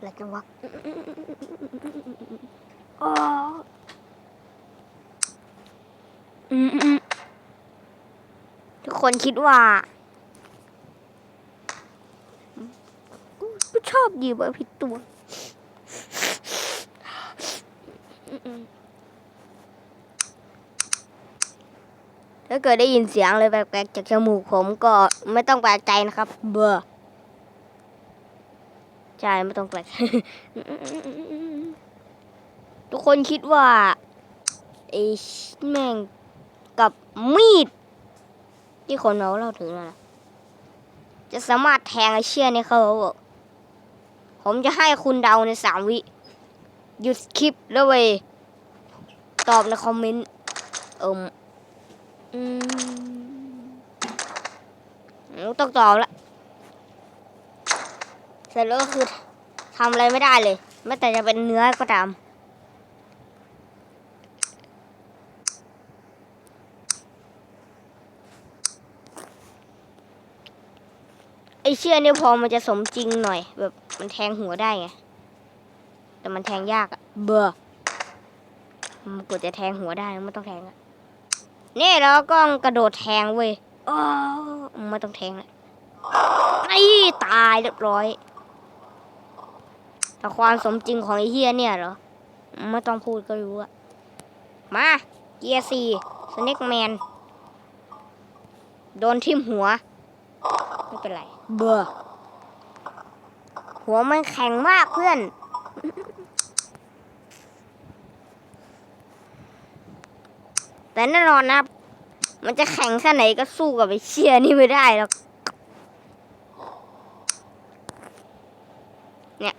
อะไรกันวะทุกคนคิดว่ากูชอบยิบอาผิดตัวถ้าเกิดได้ยินเสียงเลยแปลกๆจากจมูกผมก็ไม่ต้องแปลกใจนะครับ เบอร์ ใช่ไม่ต้องแปลกทุกคนคิดว่าไอ้แม่งกับมีด ที่คนเราเล่าถึงนะจะสามารถแทงไอ้เชี่ยนี่เขาบอกผมจะให้คุณเดาในสามวิ หยุดคลิปแล้วเวยตอบในคอมเมนต์เอิมอืมต้องตอบละ เสร็จแล้วก็คือทำอะไรไม่ได้เลยแม้แต่จะเป็นเนื้อก็ตามไอเชื่อเนี่ยพอมันจะสมจริงหน่อย แบบมันแทงหัวได้ไง แต่มันแทงยากอะเบอร์มันกดจะแทงหัวได้ไม่ต้องแทงอะนี่แล้วก็กระโดดแทงเว้ยอ้าวไม่ต้องแทงละไอ้ตายเรียบร้อย แต่ความสมจริงของไอ้เฮียเนี่ยเหรอ ไม่ต้องพูดก็รู้อะมา เกียร์สี่สเน็กแมน โดนทิ่มหัว ไม่เป็นไร เบอร์หัวมันแข็งมากเพื่อน แต่แน่นอนนะ มันจะแข็งแค่ไหนก็สู้กับไอ้เชียนี่ไม่ได้หรอก เนี่ย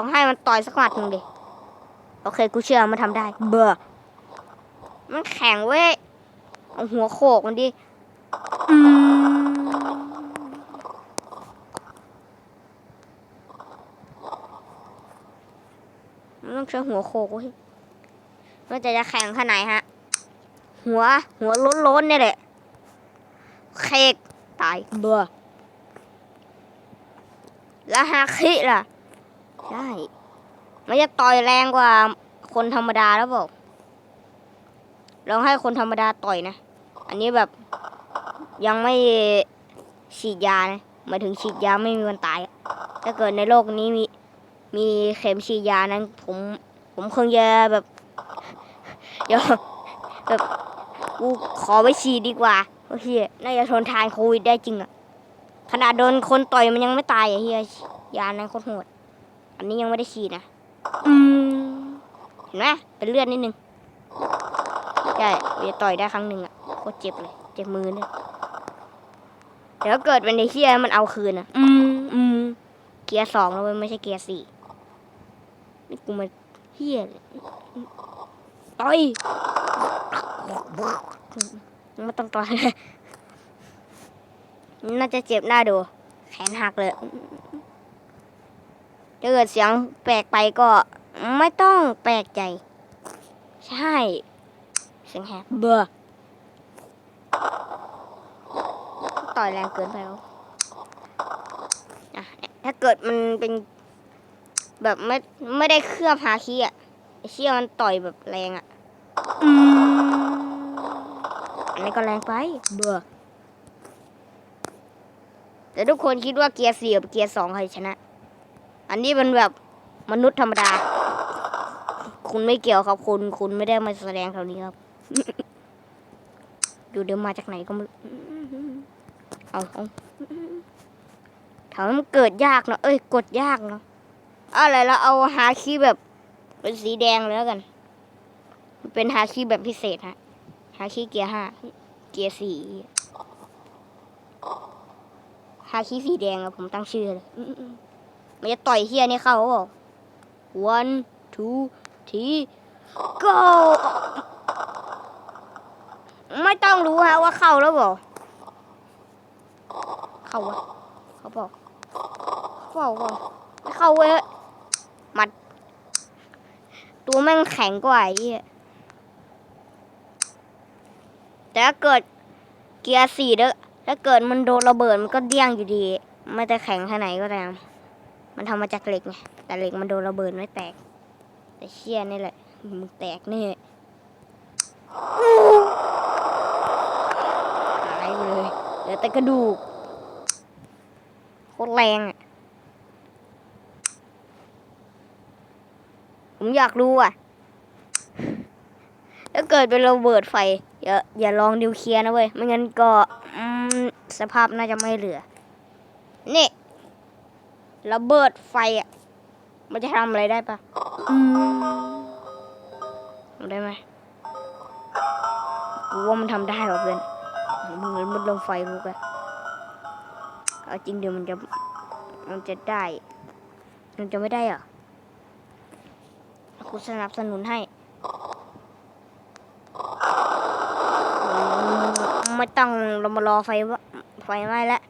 ลองให้มันต่อยสักหมัดหนึ่งดิ โอเค กูเชื่อมันทำได้ เบอร์มันแข็งเว้ย เอาหัวโขกมันดิอืมมันต้องใช้หัวโขกเว้ยมันจะจะแข็งขนาดไหนฮะ หัว หัวล้นๆเนี่ยแหละ เคกตาย เบื่อแล้วฮาคิล่ะ ใช่ มันจะต่อยแรงกว่าคนธรรมดาแล้วบอกลองให้คนธรรมดาต่อยนะ อันนี้แบบยังไม่ฉีดยานะมาถึงฉีดยาไม่มีวันตาย ถ้าเกิดในโลกนี้มีมีเข็มฉีดยานั้น ผมผมคงจะแบบเดี๋ยวแบบกูขอไปฉีดดีกว่าโอเคน่าจะทนทานโควิดได้จริงอะขนาดโดนคนต่อยมันยังไม่ตายอะเฮียยานั้นโคตรโหด อันนี้ยังไม่ได้ฉีดนะ อืม เห็นไหมเป็นเลือดนิดนึง ใช่เดี๋ยวต่อยได้ครั้งหนึ่งอะโคตรเจ็บเลย เจ็บมือเนี่ยเดี๋ยวเกิดเป็นไอ้เฮียมันเอาคืนอะ อืมอืมเกียร์สองแล้วเว้ยไม่ใช่เกียร์สี่นี่กูมาเฮียเลยต่อยไม่ต้องต่อยเลยน่าจะเจ็บหน้าดู แขนหักเลย ถ้าเกิดเสียงแปลกไปก็ไม่ต้องแปลกใจ ใช่ เสียงแหบเบอร์ต่อยแรงเกินไปแล้วอะถ้าเกิดมันเป็นแบบไม่ไม่ได้เคลือบฮาคีอะไอ้เชี่ยมันต่อยแบบแรงอะอืมอันนี้ก็แรงไป เบอร์แต่ทุกคนคิดว่าเกียร์สี่กับเกียร์สองใครชนะ อันนี้มันแบบมนุษย์ธรรมดา คุณไม่เกี่ยวครับคุณ คุณไม่ได้มาแสดงแถวนี้ครับ อยู่เดี๋ยวมาจากไหนก็ไม่เอาเอาถามมันเกิดยากเนาะ เอ้ย กดยากเนาะ อะไรแล้วเอาฮาคีแบบ เป็นสีแดงเลยแล้วกัน เป็นฮาคีแบบพิเศษฮะฮาคีเกียร์ห้า เกียร์สี่ฮาคีสีแดงอะผมตั้งชื่อเลย มๆมันจะต่อยเฮียนี่เข้าบอก one two three go ไม่ต้องรู้ฮะว่าเข้าแล้วบอก เข้าวะเขาบอกเข้าบอกไม่เข้าเว้ยมัด ตัวแม่งแข็งกว่าไอ้เหี้ยแต่ถ้าเกิดเกียร์สี่เด้อถ้าเกิดมันโดนระเบิดมันก็เดี้ยงอยู่ดี ไม่แต่แข็งแค่ไหนก็ตาม มันทำมาจากเหล็กไง แต่เหล็กมันโดนระเบิดไม่แตก แต่เชี่ยนี่แหละ มึงแตกแนี่หายไปเลยเหลือแต่กระดูก โคตรแรงอะ ผมอยากรู้อะ ถ้าเกิดเป็นระเบิดไฟ อย่าอย่าลองนิวเคลียร์นะเว้ย ไม่งั้นก็สภาพน่าจะไม่เหลือ นี่ ระเบิดไฟอะ มันจะทำอะไรได้ปะอืมทำได้ไหมกูว่ามันทำได้ว่ะเพื่อนเหมือนมันลมไฟลูกอะเอาจริงเดี๋ยวมันจะ มันจะได้ มันจะไม่ได้เหรอกูสนับสนุนให้อืมไม่ต้องเรามารอไฟวะไฟไหม้แล้ว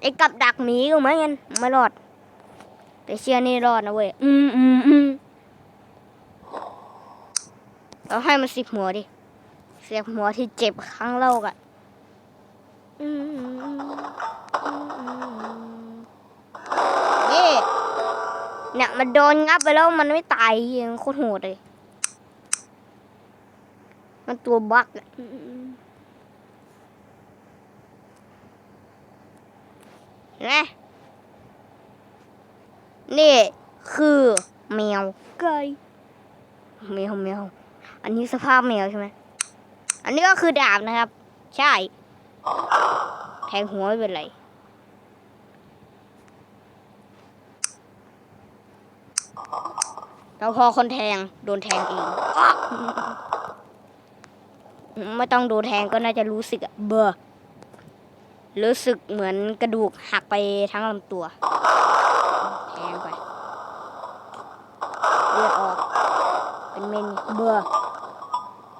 ไอ้กับดักหมีก็เหมือนกันไม่รอด แต่เชื่อนี่รอดนะเว้ย อืมอืมอืมเราให้มันสิบหัวดิ เสียบหัวที่เจ็บครั้งโลกอะอืมอืมอืมอืมอืมนี่เนี่ยมันโดนงับไปแล้วมันไม่ตายยังโคตรโหดเลย มันตัวบักอะอืมอืมอืมเห็นไหม นี่คือแมวไก่แมวแมวอันนี้สภาพแมวใช่ไหมอันนี้ก็คือดาบนะครับ ใช่ แทงหัวไม่เป็นไรแล้วพอคนแทงโดนแทงเองอ๊ะไม่ต้องโดนแทงก็น่าจะรู้สึกอะเบอร์รู้สึกเหมือนกระดูกหักไปทั้งลำตัว แทงไป เลือดออก เป็นเมนเบื่อ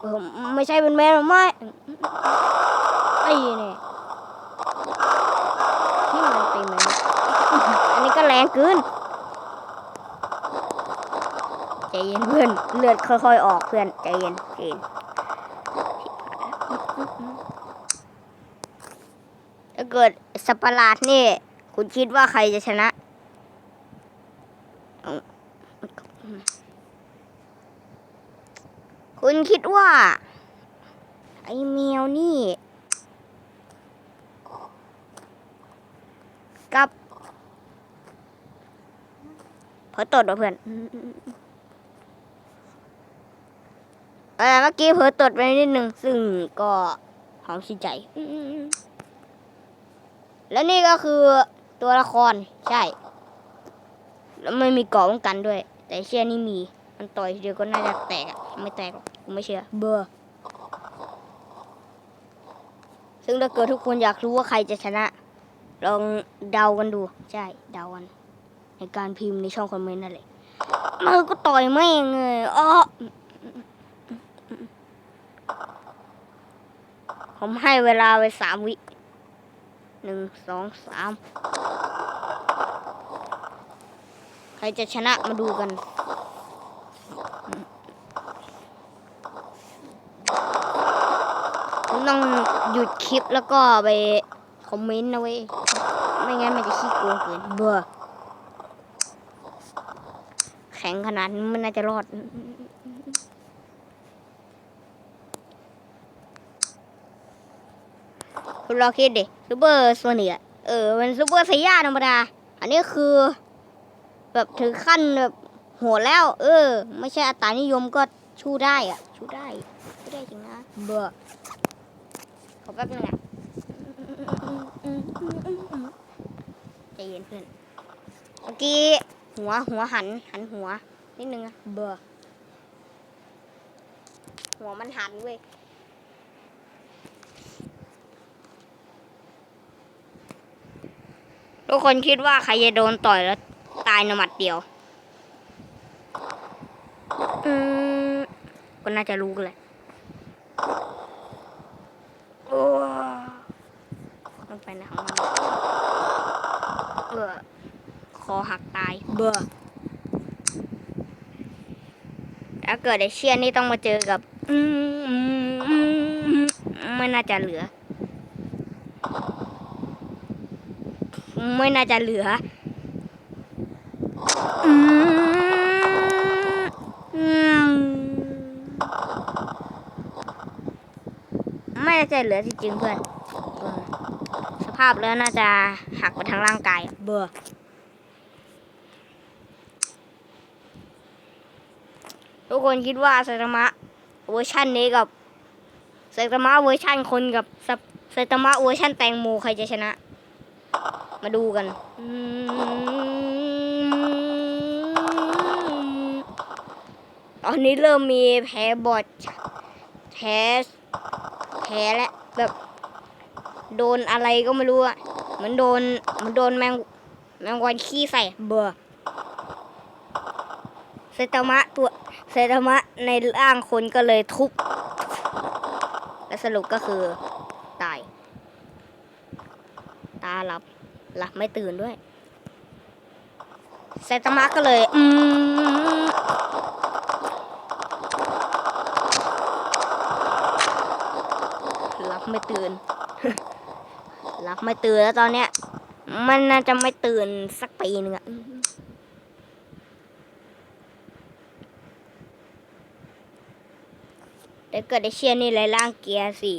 เออไม่ใช่เป็นเมนหรอไม่ไอ้เนี่ยที่มันเป็นเมนอันนี้ก็แรงเกินใจเย็นเพื่อนเลือดค่อย ๆ ออกเพื่อนใจเย็นใจเย็นถ้าเกิดสัตว์ประหลาดนี่ คุณคิดว่าใครจะชนะ คุณคิดว่า ไอ้แมวนี่ กับเผลอตดเหรอเพื่อนเออเมื่อกี้เผลอตดไปนิดนึงซึ่งก็หอมชื่นใจ แล้วนี่ก็คือตัวละครใช่ แล้วไม่มีเกราะป้องกันด้วย แต่เชื่อนี่มี มันต่อยเดียวก็น่าจะแตกอะไม่แตกหรอกกูไม่เชื่อ เบอร์ซึ่งถ้าเกิดทุกคนอยากรู้ว่าใครจะชนะ ลองเดากันดู ใช่เดากันในการพิมพ์ในช่องคอมเมนต์นั่นแหละมันก็ต่อยแม่งเลยอ๋อผมให้เวลาไปสามวิหนึ่งสองสามใครจะชนะมาดูกันต้องหยุดคลิปแล้วก็ไป คอมเมนต์นะเว้ย ไม่งั้นมันจะขี้โกงเกินเบื่อแข็งขนาดนี้มันน่าจะรอด คุณลองคิดดิซูเปอร์โซนิกอะเออ มันซูเปอร์ไซย่าธรรมดา อันนี้คือ แบบถึงขั้นแบบโหดแล้ว เออ ไม่ใช่อัตรานิยมก็ชูได้อะชูได้ชูได้จริงนะ เบื่อขอแป๊บนึงอะ ใจเย็นเพื่อนเมื่อกี้หัวหัวหัน หันหัว นิดนึงอะเบื่อหัวมันหันเว้ยทุกคนคิดว่าใครจะโดนต่อยแล้ว ตายในหมัดเดียว อืมก็น่าจะรู้กันแหละโอ้ ลงไปในของมันเออคอหักตายเบื่อถ้าเกิดไอเชียนนี่ต้องมาเจอกับ อืมอืมอืมไม่น่าจะเหลือมไม่น่าจะเหลืออืมอืมไม่น่าจะเหลือจริงๆเพื่อนเออสภาพแล้วน่าจะหักไปทั้งร่างกายอะเบื่อทุกคนคิดว่าไซตามะเวอร์ชันนี้กับไซตามะเวอร์ชันคนกับไซตามะเวอร์ชันแตงโมใครจะชนะ มาดูกันอืมตอนนี้เริ่มมีแผลบอดแผลแผลและแบบ โดนอะไรก็ไม่รู้อะเหมือนโดนเหมือนโดนแมงแมงวันขี้ใส่เบื่อเซตามะตัวเซตามะในร่างคนก็เลยทุบและสรุปก็คือตาย ตาหลับหลับไม่ตื่นด้วยเซตามะก็เลย อืมหลับไม่ตื่น หลับไม่ตื่นแล้วตอนเนี้ย มันน่าจะไม่ตื่นสักปีหนึ่งอะแต่เกิดไอเชียนี่ในร่างเกียร์สี่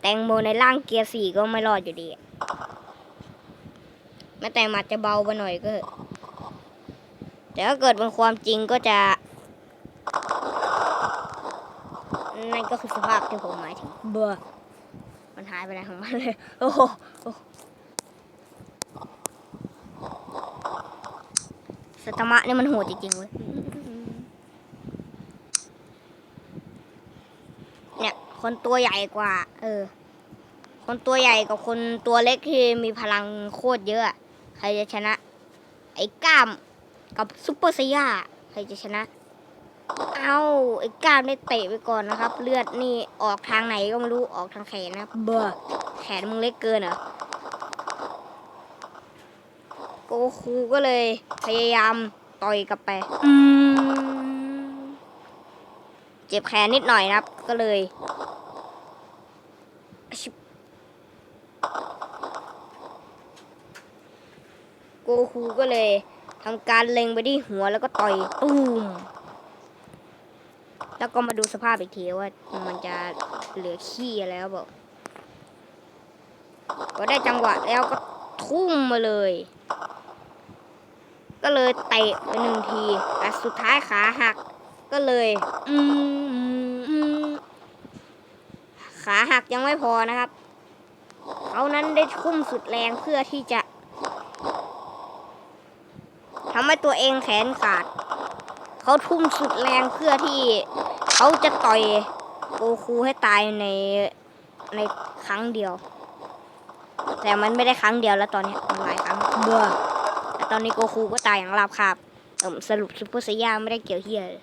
แตงโมในร่างเกียร์สี่ก็ไม่รอดอยู่ดีแม้แต่มัดจะเบาไปหน่อยก็ แต่ถ้าเกิดเป็นความจริงก็จะ นั่นก็คือสภาพที่ผมหมายถึงเบื่อ หายไปไหนของมันเลย โอ้โหสตามะนี่ยมันโหดจริงๆเว้ย เนี่ย คนตัวใหญ่กว่า เออ คนตัวใหญ่กับคนตัวเล็กที่มีพลังโคตรเยอะอะใครจะชนะ ไอ้ก้ามกับซุปเปอร์ไซย่า ใครจะชนะ เอาไอ้ก้ามได้เตะไปก่อนนะครับ เลือดนี่ออกทางไหนก็ไม่รู้ออกทางแขนนะครับเบอร์แขนมึงเล็กเกินเหรอโกคูก็เลยพยายามต่อยกลับไป อืมเจ็บแขนนิดหน่อยนะครับ ก็เลยชิบโกคูก็เลยทำการเล็งไปที่หัวแล้วก็ต่อยตูม แล้วก็มาดูสภาพอีกทีว่ามันจะเหลือขี้แล้วบอกก็ได้จังหวะแล้วก็ทุ่มมาเลย ก็เลยเตะไปหนึ่งทีแต่สุดท้ายขาหัก ก็เลย อืมอืมขาหักยังไม่พอนะครับเขานั้นได้ทุ่มสุดแรงเพื่อที่จะทำให้ตัวเองแขนขาด เขาทุ่มสุดแรงเพื่อที่ เขาจะต่อยโกคูให้ตายในในครั้งเดียว แต่มันไม่ได้ครั้งเดียวแล้วตอนนี้มันหลายครั้งเบื่อแต่ตอนนี้โกคูก็ตายอย่างราบคาบเออสรุปซูเปอร์ไซย่าไม่ได้เกี่ยวเฮียเลย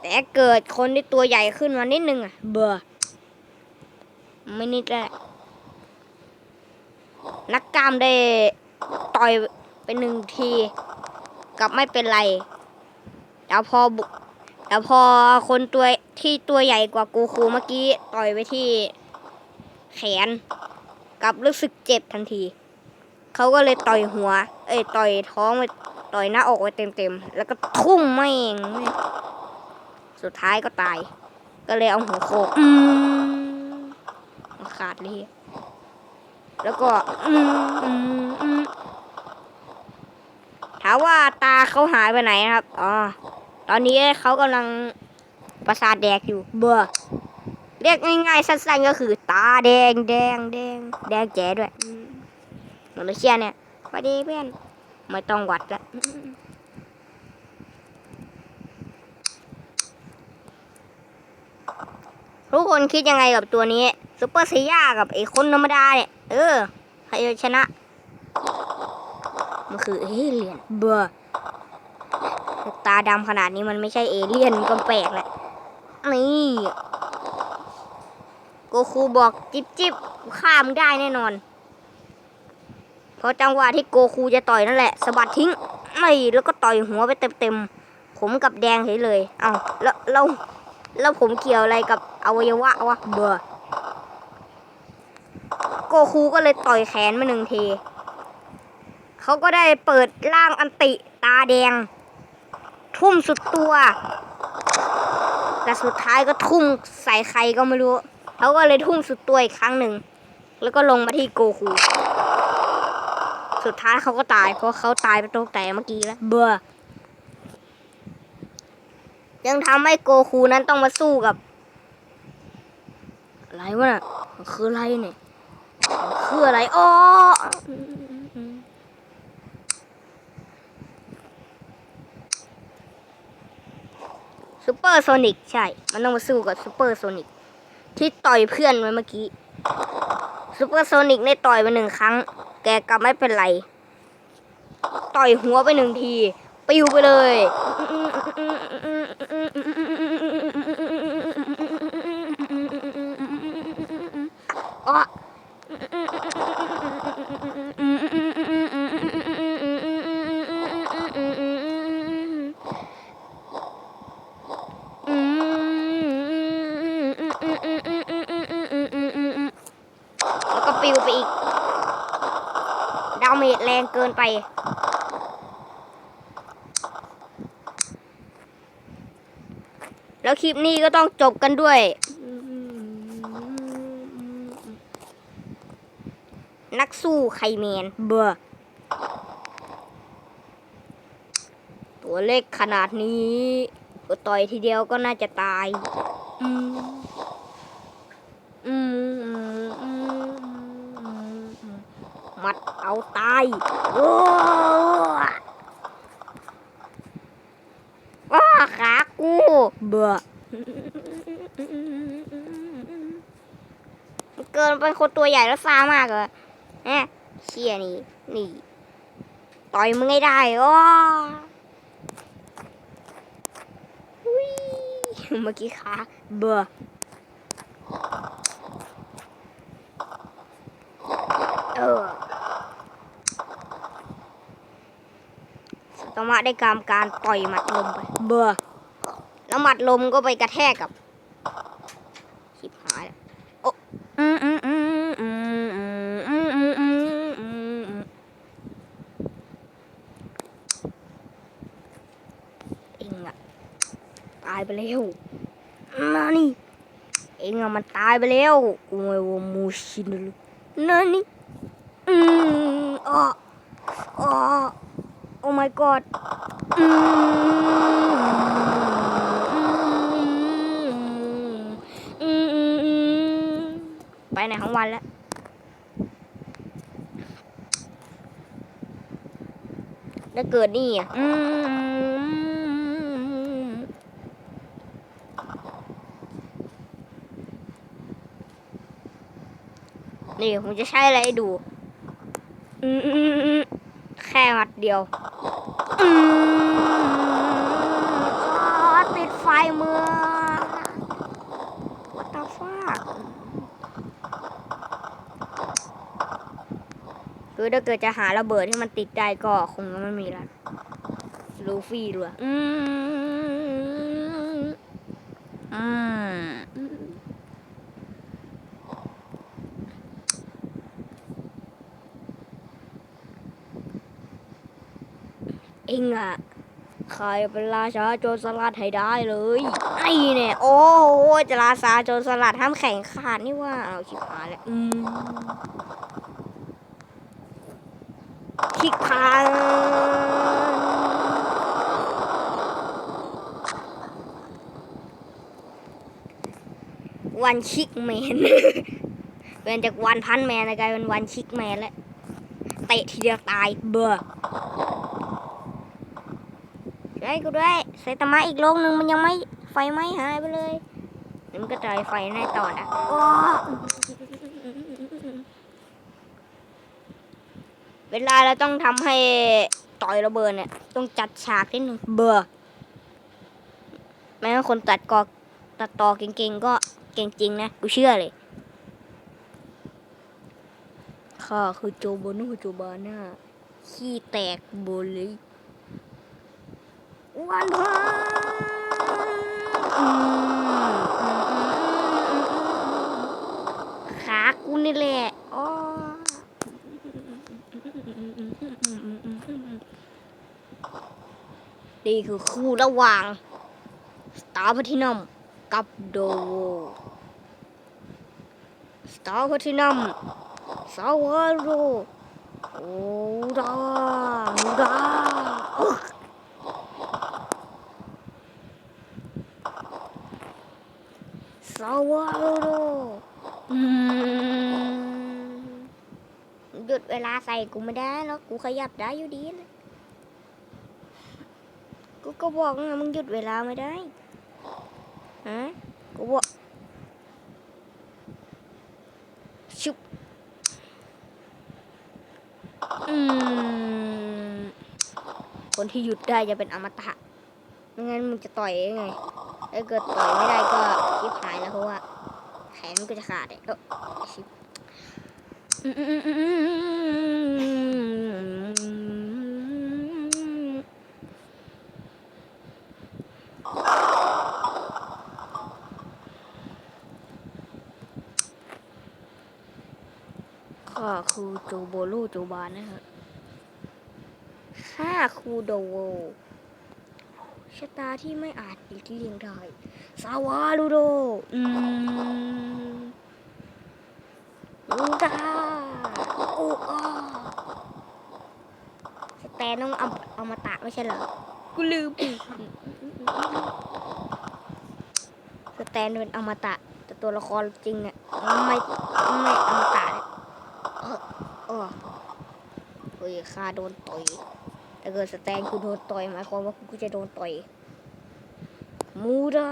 แต่เกิดคนที่ตัวใหญ่ขึ้นมานิดนึงอะ เบื่อไม่นิดแล้วนักกล้ามได้ต่อยไปหนึ่งทีกลับไม่เป็นไรแต่พอบุ แต่พอคนตัวที่ตัวใหญ่กว่ากูคูเมื่อกี้ต่อยไปที่แขนกลับรู้สึกเจ็บทันที เขาก็เลยต่อยหัว เอ้ยต่อยท้องไปต่อยหน้าอกไว้เต็มๆ แล้วก็ทุ่มแม่ง สุดท้ายก็ตาย ก็เลยเอาหัวโขกอืมขาดเลยแล้วก็อืมอืมอืมถามว่าตาเขาหายไปไหนครับ อ๋อ ตอนนี้เขากำลังประสาทแดกอยู่ เบื่อเรียกง่ายๆสั้นๆก็คือ ตาแดงแดงแดงแดงแจ๋ด้วยมเหมือนเชียเนี่ยสวัสดีเพื่อนไม่ต้องวัดละทุกคนคิดยังไงกับตัวนี้ซุปเปอร์ไซย่ากับไอ้คนธรรมดาเนี่ย เออ ใครจะชนะ มันคือเอเลียนเบอร์ ตาดำขนาดนี้มันไม่ใช่เอเลี่ยนก็แปลกแหละนี่โกคูบอกจิบจิบข้ามได้แน่นอน เพอจังหวะที่โกคูจะต่อยนั่นแหละสะบัดทิ้งไม่แล้วก็ต่อยหัวไปเต็มๆผมกับแดงเฉยเลย เอาแล้วแล้วแล้วผมเกี่ยวอะไรกับอวัยวะวะเบอร์โกกคูก็เลยต่อยแขนมาหนึ่งทีเขาก็ได้เปิดร่างอันติตาแดง ทุ่มสุดตัวแต่สุดท้ายก็ทุ่มใส่ใครก็ไม่รู้ เขาก็เลยทุ่มสุดตัวอีกครั้งหนึ่ง แล้วก็ลงมาที่โกคู สุดท้ายเขาก็ตาย เพราะเขาตายไปตรงแต่เมื่อกี้แล้ว เบื่อยังทำให้โกคูนั้นต้องมาสู้กับ อะไรวะน่ะ คืออะไรเนี่ย คืออะไรอ๋อ ซูเปอร์โซนิกใช่ มันต้องมาสู้กับซูเปอร์โซนิกที่ต่อยเพื่อนไว้เมื่อกี้ซูเปอร์โซนิกได้ต่อยไปหนึ่งครั้ง แกกลับไม่เป็นไร ต่อยหัวไปหนึ่งที ปิวไปเลย อ๋อแล้วก็ ปิวไปอีก ดาเมจแรงเกินไป แล้วคลิปนี้ก็ต้องจบกันด้วย นักสู้ไคแมนเบอร์ตัวเล็กขนาดนี้ก็ต่อยทีเดียวก็น่าจะตาย อืมอืมอืมอืมอืมมัดเอาตายโอ้ว้าขากู เบื่อ คนตัวใหญ่แล้วซ่ามากเลยแหมเชี่ยนี่นี่ ต่อยมึงให้ได้โอ้อุ๊ยเมื่อกี้ขาเบื่อเออสตมะได้กำการต่อยหมัดลมไป เบื่อแล้วหมัดลมก็ไปกระแทกกับ ตายไปแล้วนนี่ เองอะมันตายไปแล้วโอ้ยว่ามูชินเลยนานี่ อืมอ๋ออ๋อโอ้ my god อืมอืมอืมไปไหนของวันแล้วแล้วเกิดนี่อะอืม นี่ผมจะใช้อะไรให้ดูแค่หมัดเดียวติดไฟเมือง What the fuck คือถ้าเกิดจะหาระเบิดที่มันติดได้ก็คงไม่มีแล้วลูฟี่ด้วยอืมอืม องอะใครเป็นราชาโจรสลัดให้ได้เลย ไอ้เนี่ย โอ้โหจะราชาโจรสลัดห้ามแข่งขาดนี่ว่าเอาชิบหายแล้วอืมคิกพานวันชิกแมนเป็นจากวันพันแมนกลายเป็นวันชิกแมนแล้วเตะทีเดียวตายเบื่อ ช่วยกูด้วยไซตามะอีกโลกหนึ่งมันยังไม่ไฟไหม้หายไปเลยมันก็จ่ายไฟในต่อนะโอ้เวลาเราต้องทำให้ต่อยระเบิดเนี่ย ต้องจัดฉากนิดนึงเบื่อแม้ว่าคนตัดกอตัดต่อเก่งๆก็เก่งจริงนะ กูเชื่อเลยข้าคือโจโบนูโจบาน่าขี้แตกโบเลย วันพันขากูนี่แหละอ๋อนี่คือคู่ระหว่างสตาร์พัทินัมกับโดวสตาร์พัทินัมสาวาโรโอ้ดาดาาวาโรอืมหยุดเวลาใส่กูไม่ได้แล้วกูขยับได้อยู่ดีเลยกูก็บอกไงมึงหยุดเวลาไม่ได้ฮะกูบอกชุบอืมคนที่หยุดได้จะเป็นอมตะไม่งั้นมึงจะต่อยยังไง ถ้าเกิดต่อยไม่ได้ก็ชิบหายแล้วเพราะว่าแขนมันก็จะขาดเลยเออชิบอืมอืมอืมอืมข้าคือโจโบลูโจบานนะครับข้าคือโดโว ชะตาที่ไม่อาจหลีกเลี่ยงได้สาวาลูโดอืมลูดาโอ้อาสแตนต้องเอาเอามาตะไม่ใช่เหรอ กูลืมสแตนเป็นอมตะ แต่ตัวละครจริงเนี่ยไม่ไม่อมตะเนี่ยเออเออเฮ้ยข้าโดนต่อย ถ้าเกิดสแตนกูโดนต่อยหมายความว่ากูจะโดนต่อยมูดา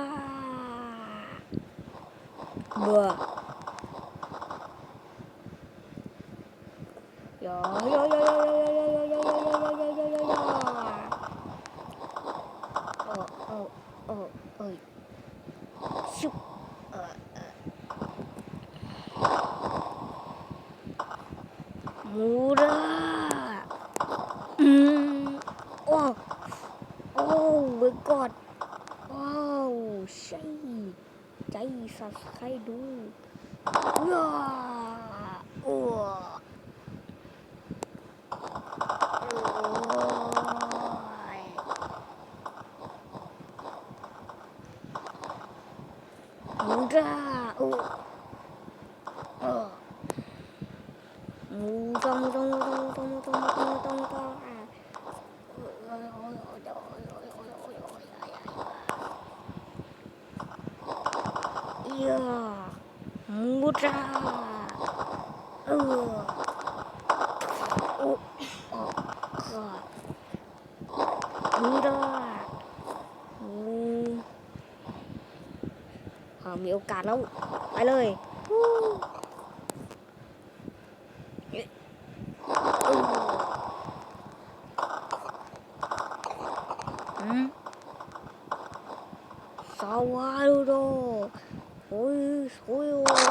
เบื่อ ใช่ใจสัสใครดูว้าโอ้โมีโอกาสแล้ว ไปเลยฮู้ อืมสวาลูโดโอ้ยโอ้ยโอ้ย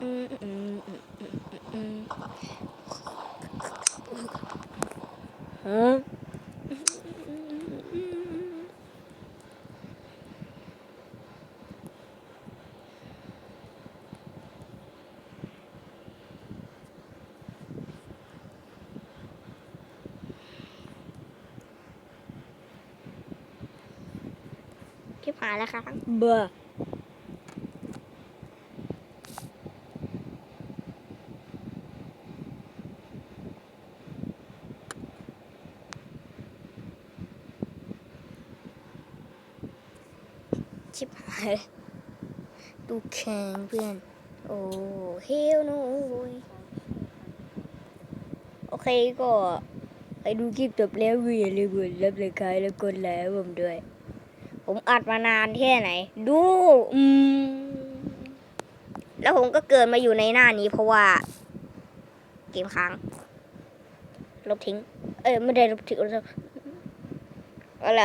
อืมอืมอืมอืมอืมฮะ ที่ผ่านแล้วครับเบอร์ชิบหายเลยดูแข็งเพื่อน โอ้เฮลโนโอเคก็ไปดูคลิปจบแล้วอย่าลืมกดรับเลยคายแล้วกดไลค์ให้ผมด้วย ผมอัดมานานแค่ไหน ดู อืม แล้วผมก็เกิดมาอยู่ในหน้านี้ เพราะว่า เกมค้าง ลบทิ้ง เอ้ยไม่ได้ลบทิ้ง